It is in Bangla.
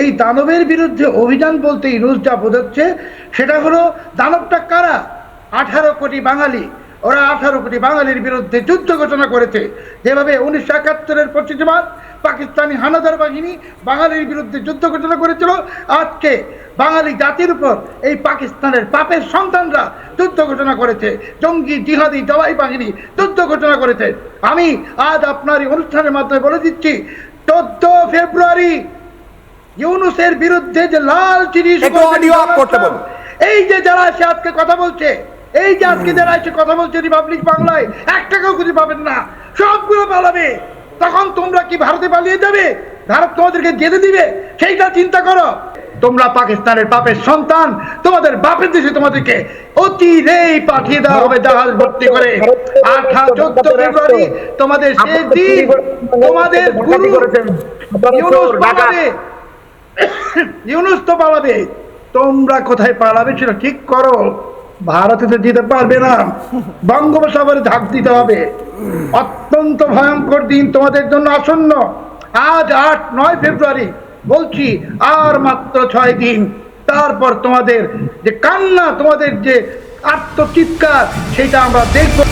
এই দানবের বিরুদ্ধে অভিযান বলতে ইনুস যা বোঝাচ্ছে, সেটা হলো দানবটা কারা? আঠারো কোটি বাঙালি। ওরা আঠারো কোটি বাঙালির বিরুদ্ধে যুদ্ধ ঘোষণা করেছে। যেভাবে উনিশশো একাত্তরের পঁচিশে মার্চ পাকিস্তানি হানাদার বাহিনী বাঙালির বিরুদ্ধে যুদ্ধ ঘোষণা করেছিল। আজকে বাঙালি জাতির উপর এই পাকিস্তানের পাপের সন্তানরা যুদ্ধ ঘোষণা করেছে। জঙ্গি, জিহাদি জবাই বাহিনী যুদ্ধ ঘোষণা করেছে। আমি আজ আপনার এই অনুষ্ঠানের মাধ্যমে বলে দিচ্ছি, চোদ্দ ফেব্রুয়ারি ইউনুসের বিরুদ্ধে যে লাল করতে বলুন। এই যে যারা এসে আজকে কথা বলছে এই যে আজকে যারা এসে কথা বলছে রিপাবলিক বাংলায় এক টাকাও খুঁজে পাবেন না। সবগুলো পালাবে। তখন তোমরা কি ভারতে পালিয়ে যাবে? ভারত তোমাদেরকে যেতে দিবে? সেইটা চিন্তা করো। তোমরা পাকিস্তানের বাপের সন্তান তোমাদের বাপের দেশে তোমাদেরকে অতিরেই পাঠিয়ে দেওয়া হবে জাহাজ ভর্তি করে। আঠা চোদ্দ ফেব্রুয়ারি তোমাদের শেষ দিন তোমাদের গুরু ইউনুস পালাবে। ইউনুস তো পালাবে। তোমরা কোথায় পালাবে সেটা ঠিক করো। ভারতে তো যেতে পারবে না। বঙ্গোপসাগরে ঝাঁপ দিতে হবে। অত্যন্ত ভয়ঙ্কর দিন তোমাদের জন্য আসন্ন। আজ আট, নয় ফেব্রুয়ারি। বলছি, আর মাত্র ছয় দিন। তারপর তোমাদের যে কান্না, তোমাদের যে আত্মচিৎকার, সেটা আমরা দেখব।